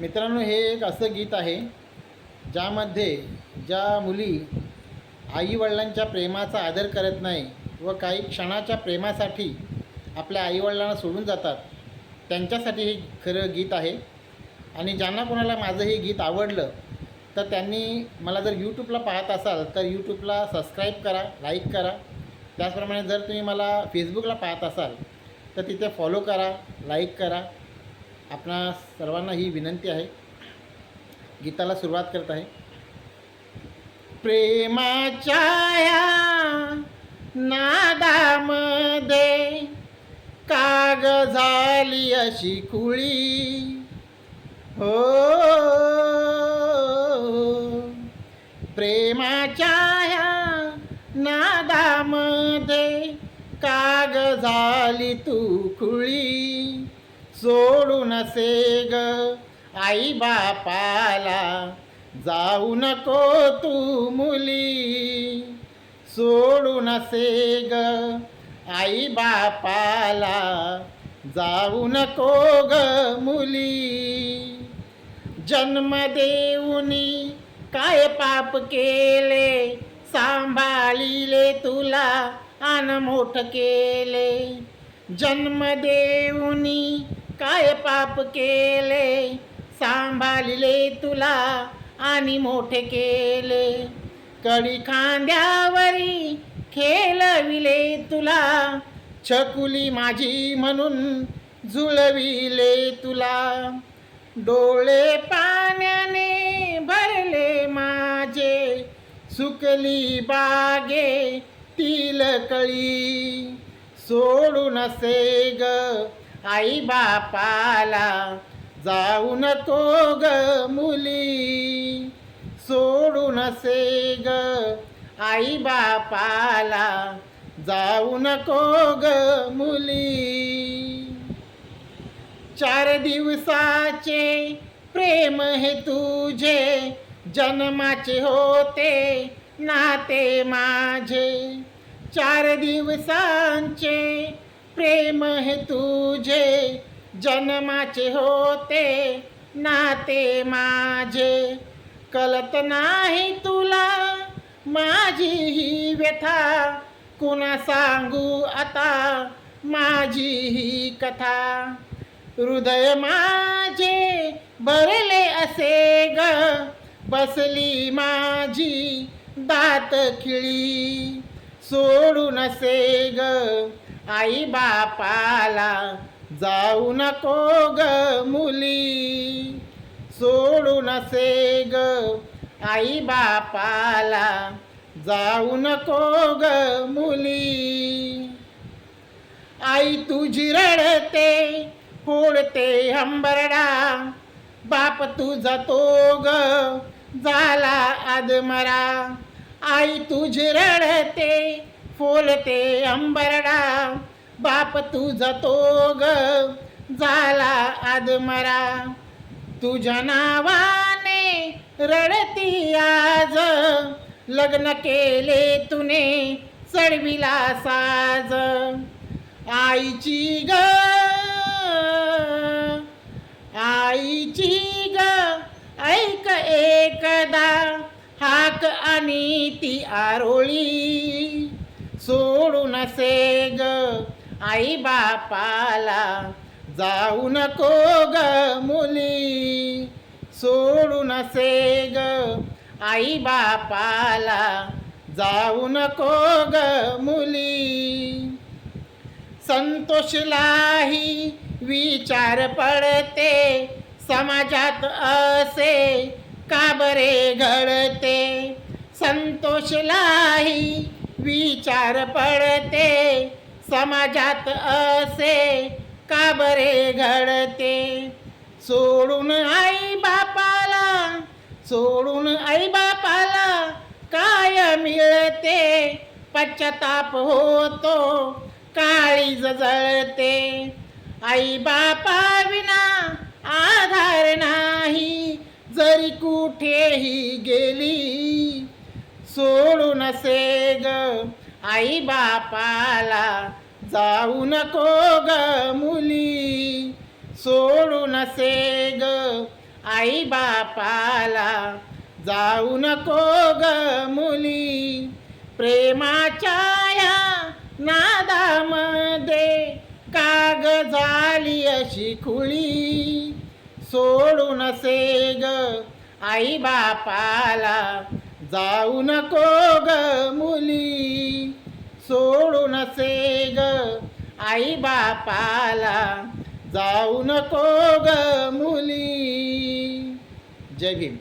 मित्रांनो हे एक असं गीत आहे ज्यामध्ये ज्या मुली आईवडिलांच्या प्रेमाचा आदर करत नाही व काही क्षणाच्या प्रेमासाठी आपल्या आईवडिलांना सोडून जातात त्यांच्यासाठी हे खरं गीत आहे. आणि ज्यांना कोणाला माझं हे गीत आवडलं तर त्यांनी मला जर यूट्यूबला पाहत असाल तर यूट्यूबला सबस्क्राईब करा लाईक करा. त्याचप्रमाणे जर तुम्ही मला फेसबुकला पाहत असाल तर तिथे फॉलो करा लाईक करा. आपणा सर्वांना ही विनंती आहे. गीताला सुरुवात करत आहे. प्रेमाच्या नादामध्ये काग झाली अशी कुळी. हो प्रेमाच्या नादामध्ये काग झाली तू कुळी. सोडू नसे ग. आई बापाला जाऊ नको तू मुली. सोडू नसे ग. आई बापाला जाऊ नको ग मुली. जन्म देऊनी काय पाप केले? सांभाळिले तुला आन मोठ केले. जन्म देऊनी काय पाप केले? सांभाळले तुला आणि मोठे केले. कडी खांद्यावरी खेलविले तुला. छकुली माझी म्हणून जुळविले तुला. डोळे पाण्याने भरले माझे. सुकली बागे तिलकळी. सोडून सोडू नसे ग आई बापाला जाऊन तो ग मुली. सोडून से ग आई बापाला जाऊ नको ग मुली. चार दिवसाचे प्रेम हे तुझे जन्माचे होते नाते माझे. चार दिवसांचे प्रेम हे तुझे जन्माचे होते नाते माझे. कलत नाही तुला माझी ही व्यथा कुणा सांगू आता माझी ही कथा? हृदय माझे भरले असे ग बसली माझी दात खिळी. सोडू नसे ग आई बापाला जाऊ नको ग मुली. सोडू नसे ग आई बापाला जाऊ नको ग मुली. आई तुझी रडते फोडते हंबरडा. बाप तुझा तो ग झाला आदमरा. आई तुझी रडते फोलते अंबरडा. बाप तुझा तो ग झाला आदमरा. तुझ्या नावाने रडती आज. लग्न केले तुने चढविला साज. आईची ग आईची ग ऐक एकदा. हाक आणि ती आरोळी. सोडू नसे ग. आई बापाला जाऊ नको ग मुली. सोडू नसे ग. आई बापाला जाऊ नको ग मुली. संतोषलाही विचार पडते. समाजात असे का बरे घडते? संतोषलाही विचार पडते समाजात असे का बरे घडते? सोडून आई बापाला सोडून आई बापाला काय मिळते? पश्चाताप होतो काळीज जळते. आई बापा विना आधार नाही जरी कुठेही गेली सोडू नसे ग. आई बापाला जाऊ नको ग मुली. सोडू नसे ग. आई बापाला जाऊ नको ग मुली. प्रेमाच्या या नादामध्ये काग झाली अशी खुळी. सोडू नसे ग. आई बापाला जाऊ नको ग मुली सोडू नसे ग आई बापाला. जाऊ नको ग मुली. जय भीम.